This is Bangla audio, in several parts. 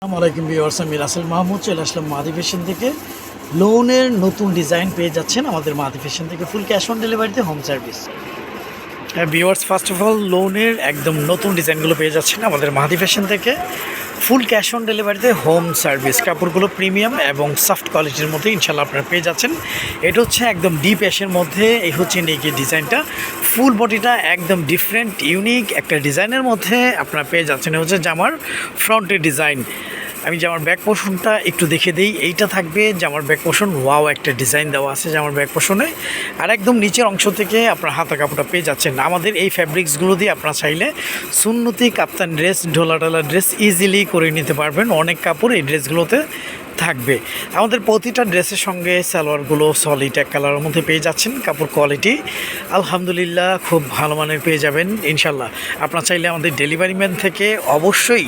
আসসালামু আলাইকুম ভিউয়ার্স, আমি রাসেল মাহমুদ, চলে আসলাম মাদি ফ্যাশন থেকে। লোনের নতুন ডিজাইন পেয়ে যাচ্ছেন আমাদের মাদি ফ্যাশন থেকে ফুল ক্যাশ অন ডেলিভারিতে হোম সার্ভিস। হ্যাঁ বিওয়ার্স ফার্স্ট অফ অল লোনের একদম নতুন ডিজাইনগুলো পেয়ে যাচ্ছেন আমাদের মাদি ফ্যাশন থেকে। ফুল ক্যাশ অন ডেলিভারিতে হোম সার্ভিস, কাপড়গুলো প্রিমিয়াম এবং সফট কোয়ালিটির মধ্যে ইনশাল্লাহ আপনারা পেয়ে যাচ্ছেন। এটা হচ্ছে একদম ডিপ অ্যাশের মধ্যে, এই হচ্ছে নেকি ডিজাইনটা ফুল বডিটা একদম ডিফারেন্ট ইউনিক একটা ডিজাইনের মধ্যে আপনারা পেয়ে যাচ্ছেন। হচ্ছে জামার ফ্রন্টের ডিজাইন আমি জামার ব্যাক পোষণটা একটু দেখে দিই। এইটা থাকবে জামার ব্যাক পোষণ ওয়াও একটা ডিজাইন দেওয়া আছে জামার ব্যাক পোষণে আর একদম নিচের অংশ থেকে আপনার হাতা কাপড়টা পেয়ে যাচ্ছেন। আমাদের এই ফ্যাব্রিক্সগুলো দিয়ে আপনারা চাইলে সুন্নতি কাপ্তান ড্রেস ঢোলা ঢালা ড্রেস ইজিলি করে নিতে পারবেন। অনেক কাপড় এই ড্রেসগুলোতে থাকবে। আমাদের প্রতিটা ড্রেসের সঙ্গে সালোয়ারগুলো সলিড এক কালারের মধ্যে পেয়ে যাচ্ছেন। কাপড় কোয়ালিটি আলহামদুলিল্লাহ খুব ভালো মানের পেয়ে যাবেন ইনশাল্লাহ আপনার চাইলে আমাদের ডেলিভারি ম্যান থেকে অবশ্যই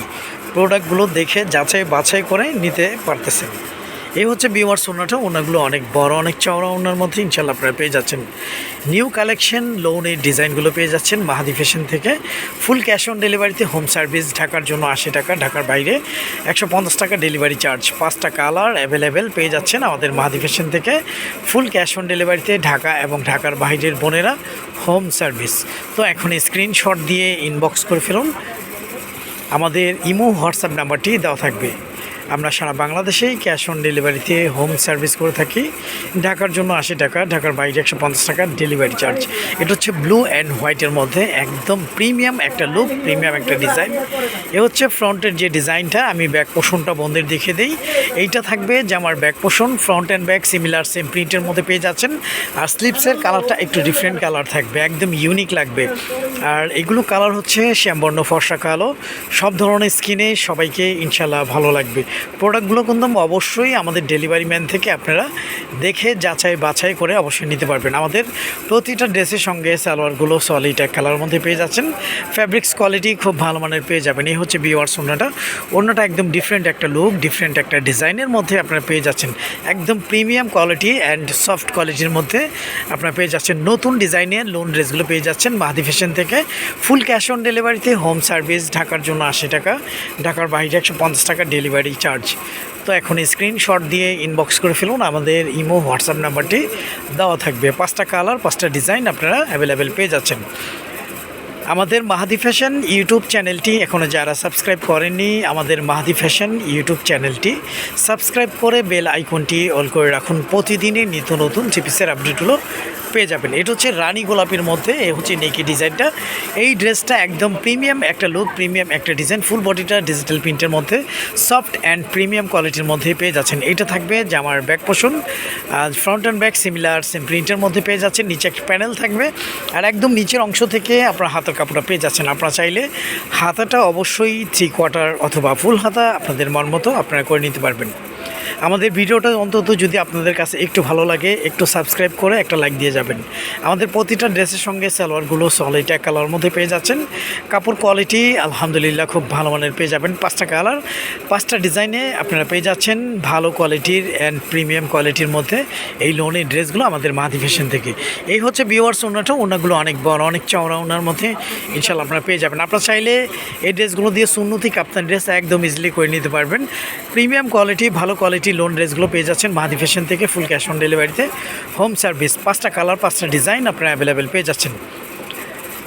প্রোডাক্টগুলো দেখে যাচাই বাছাই করে নিতে পারতেছেন। এই হচ্ছে বিওয়ার সোনাটা ওনাগুলো অনেক বড়, অনেক চওড়া ওনার মধ্যে ইনশাল্লাহ আপনারা পেয়ে যাচ্ছেন। নিউ কালেকশন লোনের ডিজাইনগুলো পেয়ে যাচ্ছেন মাহাদি ফ্যাশন থেকে। ফুল ক্যাশ অন ডেলিভারিতে হোম সার্ভিস, ঢাকার জন্য আশি টাকা, ঢাকার বাইরে একশো পঞ্চাশ টাকা ডেলিভারি চার্জ। পাঁচটা কালার অ্যাভেলেবেল পেয়ে যাচ্ছেন আমাদের মাহাদি ফ্যাশন থেকে। ফুল ক্যাশ অন ডেলিভারিতে ঢাকা এবং ঢাকার বাইরের বোনেরা হোম সার্ভিস। তো এখন স্ক্রিনশট দিয়ে ইনবক্স করে ফেলুন। আমাদের ইমো, হোয়াটসঅ্যাপ নাম্বারটি দেওয়া থাকবে। আমরা সারা বাংলাদেশেই ক্যাশ অন ডেলিভারিতে হোম সার্ভিস করে থাকি। ঢাকার জন্য আশি টাকা, ঢাকার বাইরে একশো পঞ্চাশ টাকা ডেলিভারি চার্জ। এটা হচ্ছে ব্লু অ্যান্ড হোয়াইটের মধ্যে একদম প্রিমিয়াম একটা লুক, প্রিমিয়াম একটা ডিজাইন। এ হচ্ছে ফ্রন্টের যে ডিজাইনটা, আমি ব্যাক পোষণটা বন্ধের দেখে দিই। এইটা থাকবে যে আমার back portion, front and back similar same প্রিন্টের মধ্যে পেয়ে যাচ্ছেন। আর স্লিপসের কালারটা একটু ডিফারেন্ট কালার থাকবে, একদম ইউনিক লাগবে। আর এগুলো কালার হচ্ছে শ্যামবর্ণ ফর্সা কালো, সব ধরনের স্কিনে সবাইকে ইনশাল্লাহ ভালো লাগবে। প্রোডাক্টগুলো কিন্তু অবশ্যই আমাদের ডেলিভারি ম্যান থেকে আপনারা দেখে যাচাই বাছাই করে অবশ্যই নিতে পারবেন। আমাদের প্রতিটা ড্রেসের সঙ্গে সালোয়ারগুলো সলিড এক কালার মধ্যে পেয়ে যাচ্ছেন। ফ্যাব্রিক্স কোয়ালিটি খুব ভালো মানের পেয়ে যাবেন। এই হচ্ছে বিওয়ার্স ওনাটা অন্যটা একদম ডিফারেন্ট একটা লুক ডিফারেন্ট একটা ডিজাইনের মধ্যে আপনারা পেয়ে যাচ্ছেন। একদম প্রিমিয়াম কোয়ালিটি অ্যান্ড সফট কোয়ালিটির মধ্যে আপনারা পেয়ে যাচ্ছেন। নতুন ডিজাইনের লোন ড্রেসগুলো পেয়ে যাচ্ছেন মাহাদি ফ্যাশন থেকে। ফুল ক্যাশ অন ডেলিভারিতে হোম সার্ভিস ঢাকার জন্য আশি টাকা, ঢাকার বাইরে একশো পঞ্চাশ টাকা ডেলিভারি চার্জ তো এখন স্ক্রিনশট দিয়ে ইনবক্স করে ফেলুন, আমাদের ইমো হোয়াটসঅ্যাপ নাম্বারটি দেওয়া থাকবে। পাঁচটা কালার পাঁচটা ডিজাইন আপনারা অ্যাভেলেবেল পেয়ে যাচ্ছেন। আমাদের মাহাদি ফ্যাশন ইউটিউব চ্যানেলটি এখনও যারা সাবস্ক্রাইব করেননি, আমাদের মাহাদি ফ্যাশন ইউটিউব চ্যানেলটি সাবস্ক্রাইব করে বেল আইকনটি অল করে রাখুন। প্রতিদিনই নিত্য নতুন চিপিসের আপডেটগুলো পেয়ে যাবেন। এটা হচ্ছে রানী গোলাপির মধ্যে, এ হচ্ছে নেকি ডিজাইনটা। এই ড্রেসটা একদম প্রিমিয়াম, একটা লুক প্রিমিয়াম, একটা ডিজাইন ফুল বডিটা ডিজিটাল প্রিন্টের মধ্যে সফট অ্যান্ড প্রিমিয়াম কোয়ালিটির মধ্যে পেয়ে যাচ্ছেন। এটা থাকবে জামার back portion front and back similar same প্রিন্টের মধ্যে পেয়ে যাচ্ছেন। নিচে একটা প্যানেল থাকবে, আর একদম নিচের অংশ থেকে আপনার হাতের কাপড়টা পেয়ে যাচ্ছেন। আপনারা চাইলে হাতাটা অবশ্যই থ্রি কোয়ার্টার অথবা ফুল হাতা আপনাদের মন মতো আপনারা করে নিতে পারবেন। আমাদের ভিডিওটা অন্তত যদি আপনাদের কাছে একটু ভালো লাগে, একটু সাবস্ক্রাইব করে একটা লাইক দিয়ে যাবেন। আমাদের প্রতিটা ড্রেসের সঙ্গে সালোয়ারগুলো সলিড এক কালার মধ্যে পেয়ে যাচ্ছেন। কাপড় কোয়ালিটি আলহামদুলিল্লাহ খুব ভালো মানের পেয়ে যাবেন পাঁচটা কালার পাঁচটা ডিজাইনে আপনারা পেয়ে যাচ্ছেন ভালো কোয়ালিটির অ্যান্ড প্রিমিয়াম কোয়ালিটির মধ্যে এই লোনের ড্রেসগুলো আমাদের মাহাদি ফ্যাশন থেকে। এই হচ্ছে বিওয়ার্স ওনাটা ওনাগুলো অনেক বড়, অনেক চওড়া ওনার মধ্যে ইনশাল্লাহ আপনারা পেয়ে যাবেন। আপনারা চাইলে এই ড্রেসগুলো দিয়ে সুন্নতি কাপ্তান ড্রেস একদম ইজিলি করে নিতে পারবেন। প্রিমিয়াম কোয়ালিটি ভালো কোয়ালিটি লোন ড্রেসগুলো পেয়ে যাচ্ছেন। মাহাদি ফ্যাশন থেকে ফুল ক্যাশ অন ডেলিভারিতে হোম সার্ভিস পাঁচটা কালার পাঁচটা ডিজাইন আপনারা অ্যাভেলেবেল পেয়ে যাচ্ছেন।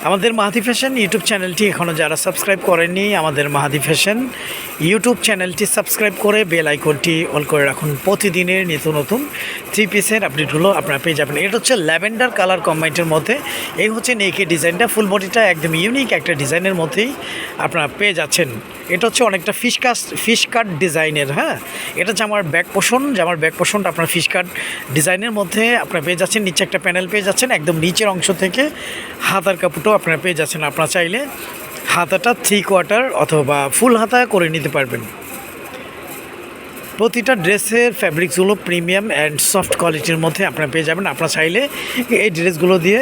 আমাদের মাহাদি ফ্যাশন ইউটিউব চ্যানেলটি এখনও যারা সাবস্ক্রাইব করেননি, আমাদের মাহাদি ফ্যাশন ইউটিউব চ্যানেলটি সাবস্ক্রাইব করে বেল আইকনটি অল করে রাখুন। প্রতিদিনের নিত্য নতুন থ্রি পিসের আপডেটগুলো আপনারা পেয়ে যাবেন। এটা হচ্ছে ল্যাভেন্ডার কালার কম্বাইন্ডের মধ্যে। এই হচ্ছে নেকে ডিজাইনটা ফুল বডিটা একদম ইউনিক একটা ডিজাইনের মধ্যেই আপনারা পেয়ে যাচ্ছেন। এটা হচ্ছে অনেকটা ফিশ কাস্ট ফিশ কাট ডিজাইনের হ্যাঁ? এটা আমার ব্যাক পোষণ যে আমার ব্যাক পোষণটা আপনার ফিশ কাট ডিজাইনের মধ্যে আপনারা পেয়ে যাচ্ছেন। নিচে একটা প্যানেল পেয়ে যাচ্ছেন, একদম নিচের অংশ থেকে হাতার কাপড়টাও আপনারা পেয়ে যাচ্ছেন। আপনারা চাইলে হাতাটা থ্রি কোয়ার্টার অথবা ফুল হাতা করে নিতে পারবেন। প্রতিটা ড্রেসের ফ্যাব্রিক্সগুলো প্রিমিয়াম অ্যান্ড সফট কোয়ালিটির মধ্যে আপনারা পেয়ে যাবেন। আপনারা চাইলে এই ড্রেসগুলো দিয়ে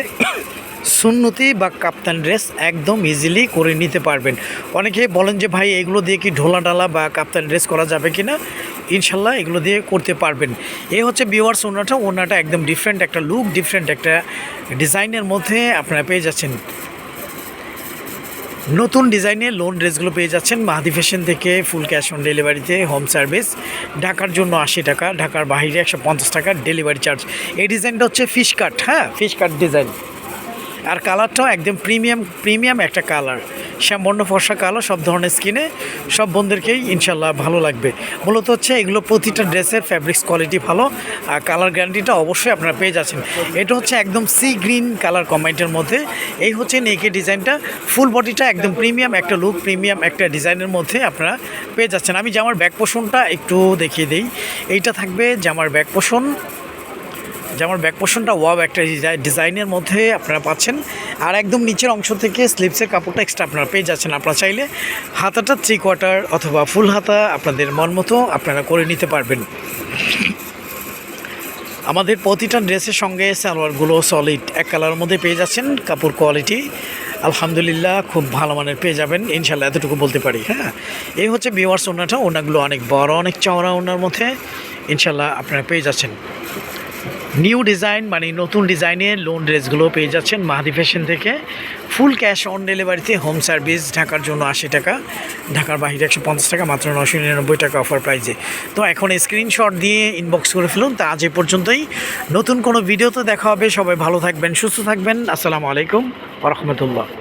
সুন্নতি বা কাপ্তান ড্রেস একদম ইজিলি করে নিতে পারবেন। অনেকে বলেন যে, ভাই, এগুলো দিয়ে কি ঢোলা ডালা বা কাপ্তান ড্রেস করা যাবে কি না? ইনশাল্লাহ এগুলো দিয়ে করতে পারবেন। এ হচ্ছে বিওয়ার্স ওনাটা ওনাটা একদম ডিফারেন্ট একটা লুক ডিফারেন্ট একটা ডিজাইনের মধ্যে আপনারা পেয়ে যাচ্ছেন। নতুন ডিজাইনের লোন ড্রেসগুলো পেয়ে যাচ্ছেন মাহাদি ফ্যাশন থেকে ফুল ক্যাশ অন ডেলিভারিতে হোম সার্ভিস ঢাকার জন্য আশি টাকা, ঢাকার বাইরে একশো পঞ্চাশ টাকা ডেলিভারি চার্জ এই ডিজাইনটা হচ্ছে ফিশ কাট হ্যাঁ? ফিশ কাট ডিজাইন আর কালারটাও একদম প্রিমিয়াম প্রিমিয়াম একটা কালার। শ্যামবর্ণ, ফর্সা কালার সব ধরনের স্কিনে সব বন্ধুদেরকেই ইনশাল্লাহ ভালো লাগবে। মূলত হচ্ছে এগুলো প্রতিটা ড্রেসের ফ্যাব্রিক্স কোয়ালিটি ভালো, আর কালার গ্যারান্টিটা অবশ্যই আপনারা পেয়ে যাচ্ছেন। এটা হচ্ছে একদম সি গ্রিন কালার কম্বাইন্টের মধ্যে। এই হচ্ছে নেকে ডিজাইনটা ফুল বডিটা একদম প্রিমিয়াম একটা লুক প্রিমিয়াম একটা ডিজাইনের মধ্যে আপনারা পেয়ে যাচ্ছেন। আমি জামার ব্যাক পোষণটা একটু দেখিয়ে দিই। এইটা থাকবে জামার ব্যাক পোষণ যেমন ব্যাক পোর্শনটা ওয়াব একটা ডিজাই- ডিজাইনের মধ্যে আপনারা পাচ্ছেন। আর একদম নিচের অংশ থেকে স্লিপসের কাপড়টা এক্সট্রা আপনারা পেয়ে যাচ্ছেন। আপনারা চাইলে হাতাটা থ্রি কোয়ার্টার অথবা ফুল হাতা আপনাদের মন মতো আপনারা করে নিতে পারবেন। আমাদের প্রতিটা ড্রেসের সঙ্গে সালোয়ারগুলো সলিড এক কালারের মধ্যে পেয়ে যাচ্ছেন। কাপড় কোয়ালিটি আলহামদুলিল্লাহ খুব ভালো মানের পেয়ে যাবেন। ইনশাল্লাহ এতটুকু বলতে পারি হ্যাঁ? এই হচ্ছে বিওয়ার্স ওনাটা। ওনাগুলো অনেক বড়, অনেক চওড়া ওনার মধ্যে ইনশাল্লাহ আপনারা পেয়ে যাচ্ছেন। নিউ ডিজাইন মানে নতুন ডিজাইনের লোন ড্রেসগুলো পেয়ে যাচ্ছেন মাহাদি ফ্যাশন থেকে। ফুল ক্যাশ অন ডেলিভারিতে হোম সার্ভিস ঢাকার জন্য আশি টাকা, ঢাকার বাহিরে একশো পঞ্চাশ টাকা, মাত্র নশো নিরানব্বই টাকা অফার প্রাইজে তো এখন স্ক্রিনশট দিয়ে ইনবক্স করে ফেলুন, তা আজ এ পর্যন্তই। নতুন কোনো ভিডিওতে দেখা হবে, সবাই ভালো থাকবেন, সুস্থ থাকবেন। আসসালামু আলাইকুম রহমতুল্লাহ।